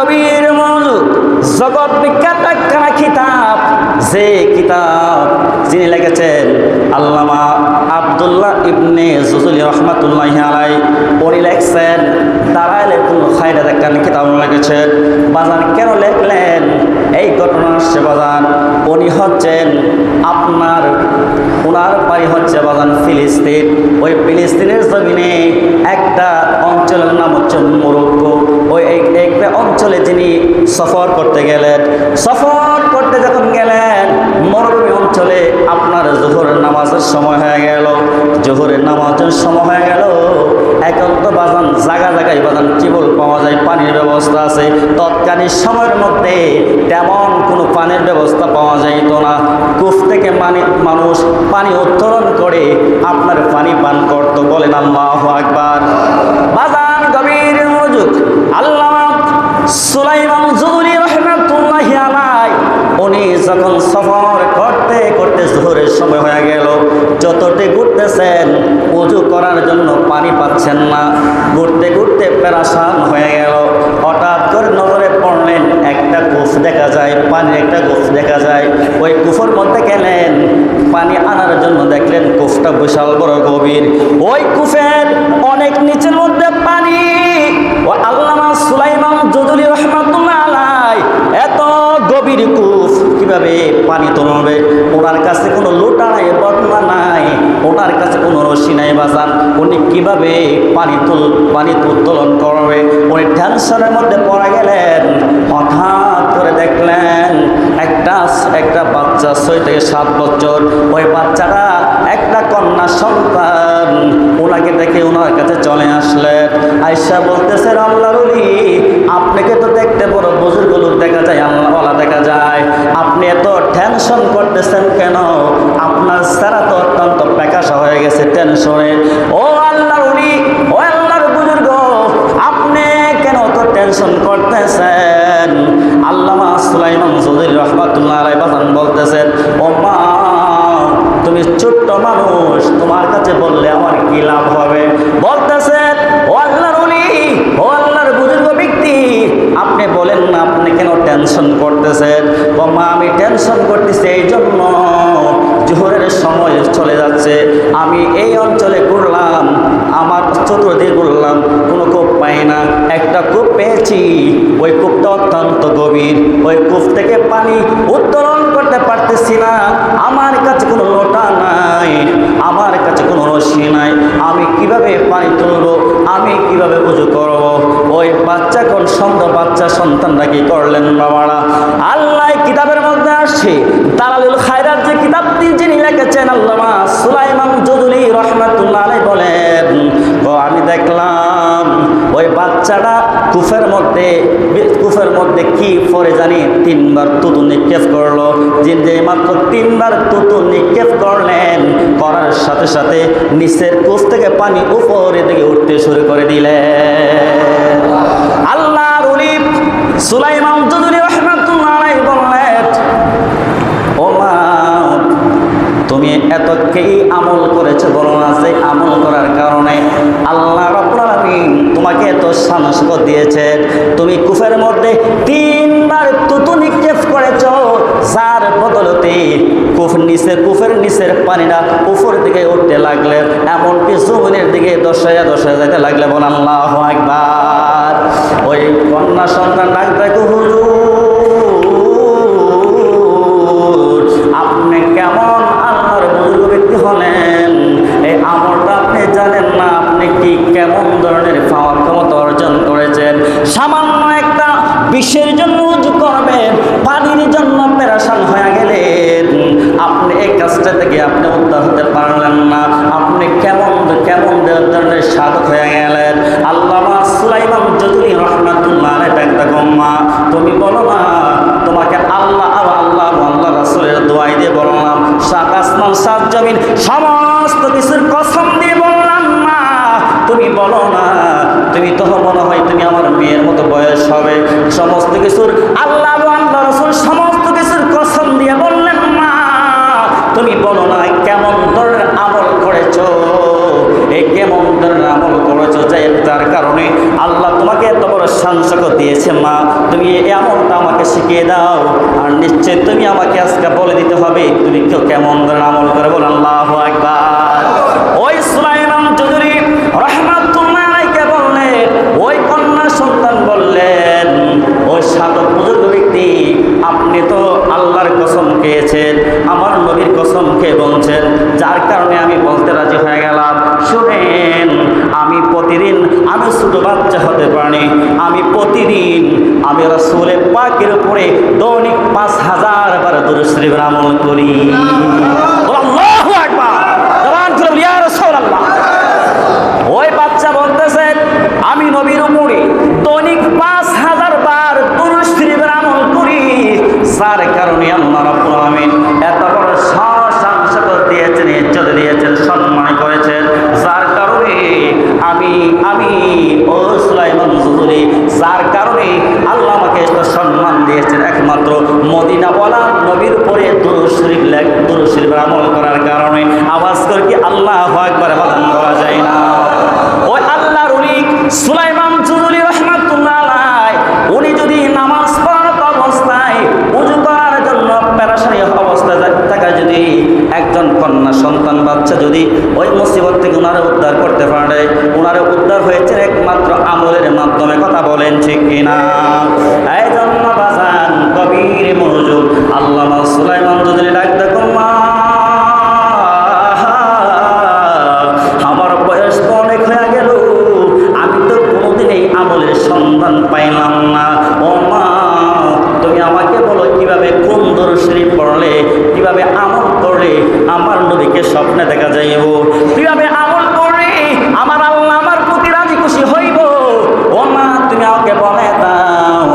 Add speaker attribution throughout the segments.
Speaker 1: গভীর মনোযোগ, জগৎ বিখ্যাত একখানা কিতাব, যে কিতাব যিনি লিখেছেন আল্লামা আব্দুল্লাহ ইবনে জুজুলি রহমাতুল্লাহ আলাই উনি লেখছেন দাঁড়াইলে কোন খাইরা একখান কিতাব লিখেছেন বাজান কেন লেখলেন? এই ঘটনা আসছে বাজান উনি হচ্ছেন আপনার ওনার বাড়ি হচ্ছে বাজান ফিলিস্তিন, ওই ফিলিস্তিনের জমিনে একটা অঞ্চলের নাম হচ্ছে মোরক্কো। ওই এক- অঞ্চলে যিনি সফর করতে গেলেন, সফর করতে যখন গেলেন, মরুভূমি অঞ্চলে আপনার জোহরের নামাজের সময় হয়ে গেল, জোহরের নামাজের সময় হয়ে গেল। এখন বাজান জায়গা জায়গায় বাজান কেবল পাওয়া যায়, পানির ব্যবস্থা আছে। তৎকালীন সময়ের মধ্যে তেমন কোনো পানির ব্যবস্থা পাওয়া যাইত না। কূপ থেকে মানে মানুষ পানি উত্তোলন করে আপনার পানি পান করত। বলেন আল্লাহ আকবার। বাজান গভীর মনোযোগ। সুলাইমান জুরি রহমাতুল্লাহি আলাই উনি যখন সফর করতে করতে জোহরের সময় হয়ে গেল, যতটি ঘুরতেছেন, উজু করার জন্য পানি পাচ্ছেন না। ঘুরতে ঘুরতে পেরাসান হয়ে গেল। হঠাৎ করে নজরে পড়লেন, একটা কুফ দেখা যায়, পানির একটা কুফ দেখা যায়। ওই কুফের মধ্যে গেলেন, পানি আনার জন্য দেখলেন কুফটা বিশাল বড় গভীর। ওই কুফের অনেক নিচের মধ্যে পানি। কীভাবে পানি তুলবে ওনার কাছে কোনো লোটা নাই বদনা নাই। ওনার কাছে কোনো রশি নাই বাজান। উনি কীভাবে পানি তুল পানি উত্তোলন করবে উনি টেনশনের মধ্যে পড়া গেলেন। হঠাৎ করে দেখলেন একটা একটা বাচ্চা ছয় থেকে সাত বছর। ওই বাচ্চাটা একটা কন্যা সন্তান। ওনাকে দেখে ওনার কাছে চলে আসলেন। আয়সা বলতেছেন আল্লাহ রুলি আপনাকে তো দেখতে বড় বুজুর্গ লোক দেখা যায় আল্লাহওয়ালা দেখা যায়। এত টেনশন করতেছেন কেন? আপনার সারা তো অত্যন্ত প্যাকাশা হয়ে গেছে টেনশনে ও আল্লাহ রুলি ও আল্লাহর বুজুর্গ, আপনি কেন তো টেনশন করতেছেন? আল্লামা সুলাইমান জুদির রহমাতুল্লাহ আলাই বাজান বলতেছেন ও মা তুমি ছোট্ট মানুষ, তোমার কাছে বললে আমার কি লাভ হবে? বলতেছেন, ও আল্লাহর উনি ও আল্লাহর বুজুর্গ ব্যক্তি, আপনি বলেন না আপনি কেন টেনশন করতেছেন ও মা আমি টেনশন করতেছি এই জন্য জোহরের সময় চলে যাচ্ছে। আমি এই অঞ্চলে ঘুরলাম, আমার চতুর্দিকে ঘুরলাম, কোনো কূপ পাই না। একটা কূপ পেয়েছি, ওই কূপটা অত্যন্ত গভীর। ওই কূপ থেকে পানি উত্তোলন করতে পারতেছি না। আমার কাছে কোনো লোটা নাই, আমার কাছে কোনো রশি নাই। আমি কীভাবে পানি তুলবো, আমি কীভাবে উজু করব? ওই বাচ্চা কোন সন্তান, বাচ্চা সন্তানরা কি করলেন বাবারা? আল্লাহ কিতাবের আসছে। তালালুল খায়রাত যে কিতাবটি যিনি লিখেছেন, আল্লামা সুলাইমান জুদুলি রহমাতুল্লাহ আলাই বলেন, ও, আমি দেখলাম ওই বাচ্চাটা কুফের মধ্যে কুফের মধ্যে কি পরে জানি? তিনবার তুতু নিক্ষেপ করল। যে যে মাত্র তিনবার তুতু নিক্ষেপ করলেন, করার সাথে সাথে নিচের কুফ থেকে পানি উপরে দিকে উঠতে শুরু করে দিলেন। আল্লাহ রুলিফ সুলাইমান কুফ নিচের কুফের নিচের পানিটা উপর দিকে উঠতে লাগলে, এমনকি জমিনের দিকে দশাইয়া দশাইয়া যেতে লাগলে বল আল্লাহ একবার ওই কন্যা সন্তান ডাক্তার হুজুর সাধক হয়ে গেলেন। আল্লাহ সুলাইমান জজুরি রহমাতুল্লাহ একটা গম্মা তুমি বলো না, তোমাকে আল্লাহ আল্লাহ আল্লাহ রাসুলের দোয়াই দিয়ে বললাম, সাত আসমান, সাত জমিন, সমস্ত কিছুর কসম দিয়ে বললাম না তুমি বলো না, তুমি তো মনে হয় তুমি আমার মেয়ের মতো বয়স হবে। সমস্ত কিছুর আল্লাহ আল্লাহ রসুল সমস্ত কিছুর কসম দিয়ে বললেন না তুমি বলো না কেমন ধরনের আমল করেছ এই কেমন ধরনের আমল করেছ যে যার কারণে আল্লাহ তোমাকে এত বড় সাংসক দিয়েছে মা, তুমি এই আমলটা আমাকে শিখিয়ে দাও, আর নিশ্চয় তুমি আমাকে আজকে বলে দিতে হবে। তুমি কেউ কেমন ধরনের আমল করে বল আল্লাহ একবার বাচ্চা হতে পারি। আমি প্রতিদিন আমি রসুলে পাকের উপরে দৈনিক পাঁচ হাজার বার শ্রী আমল করি আল্লাহু আকবার জবান খুলে বলি, ইয়া রাসূলুল্লাহ। ওই বাচ্চা বলতেছে আমি নবীর উপরে দৈনিক পাঁচ হাজার বার দুরুশ্রীবের আমল করি যার কারণে আল্লাহ রাব্বুল আলামিন এত বড় সাংস দিয়েছেন ইজ্জত দিয়েছেন সম্মান করেছেন যার কারণে আমি আমি ও সুলাইমান জুজুরি যার কারণে আল্লাহ আমাকে এত সম্মান একমাত্র মদিনাওয়ালা নবীর উপরে দুরুদ শরীফ লেখ দুরুদ শরীফের আমল করার কারণে আওয়াজ করে কি আল্লাহ একবার বাদান করা যায় না। ওই আল্লাহর উনি সুলাইমান রহমাতুল্লাহ উনি যদি নামাজ পড়ার অবস্থায় উজু করার জন্য থাকা, যদি একজন কন্যা সন্তান বাচ্চা যদি ওই মুসিবত থেকে উদ্ধার করতে পারে ওনারা উদ্ধার হয়েছে একমাত্র আমলের মাধ্যমে, কথা বলেন ঠিক কিনা? মনোযোগ আল্লামা সুলাইমান যদি ডাক দেখো, মা, আমার অনেক আমি তো সন্ধান পাইলাম না। তুমি আমাকে কীভাবে পড়লে, কীভাবে আমল করলে আমার স্বপ্নে দেখা যাইব? কীভাবে আমল করলে আমার আল্লাহ আমার প্রতি রাজি খুশি হইব? ও মা, তুমি আমাকে বলে দাও,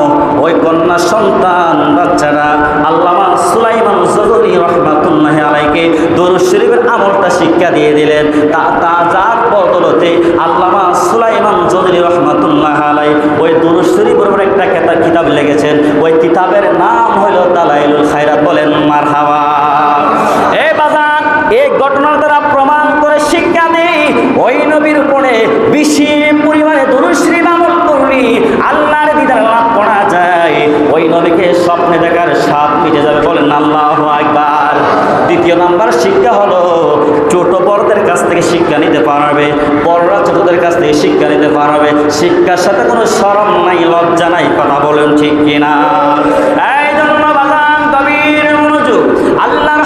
Speaker 1: ওই কন্যা সন্তান বাচ্চারা আল্লামা সুলাইমান জজরি রহমাতুল্লাহ আলাইকে দরুদ শরীফের আমলটা শিক্ষা দিয়ে দিলেন। তা যার বদলতে আল্লামা সুলাইমান জজরি রহমতুল্লাহ আলাই ওই দরুদ শরীফের উপর একটা কেতার কিতাব লেগেছেন ওই কিতাবের নাম হলো দালাইলুল খায়রাত। বলেন মার বাজান, এই ঘটনার দ্বারা প্রমাণ করে শিক্ষা দেই। ওই নবীর উপরে বেশি থেকে শিক্ষা নিতে পারবে। বড়রা ছোটদের কাছ থেকে শিক্ষা নিতে পারবে, শিক্ষার সাথে কোনো শরম নাই, লজ্জা নাই, কথা বলেন ঠিক কিনা? মনোযোগ, আল্লাহর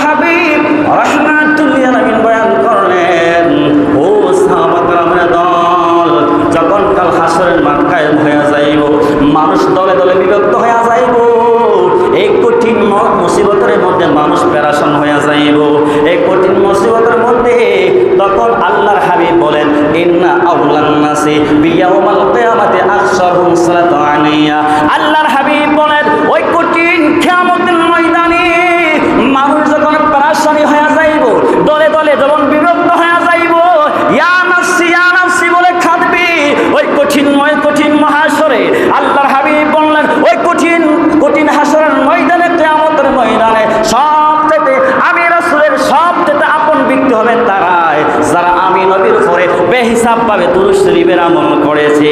Speaker 1: মানুষ দলে দলে বিভক্ত হয়ে ইন্না আউলান নাসি বিয়াউমাল কিয়ামাতি আকসারহুম সালাতান আলাইয়া আল্লাহর হাবিব বলেন, ওই কঠিন কিয়ামতের ময়দানে মানুষ যখন প্যারাশানি হয়ে যাইব, দলে দলে যখন বিভক্ত হয়ে যাইব, ইয়া নাফসি ইয়া নাফসি বলে খাদবি ওই কঠিন ময় কঠিন মহাসরে আল্লাহর হাবিব বললেন ওই কঠিন কঠিন হাসরের ময়দানে কিয়ামতের ময়দানে সব থেকে আমি রাসূলের সব থেকে আপন ব্যক্তি হবে তারাই ভাবে দুরুদ শরীফের আমল করেছি।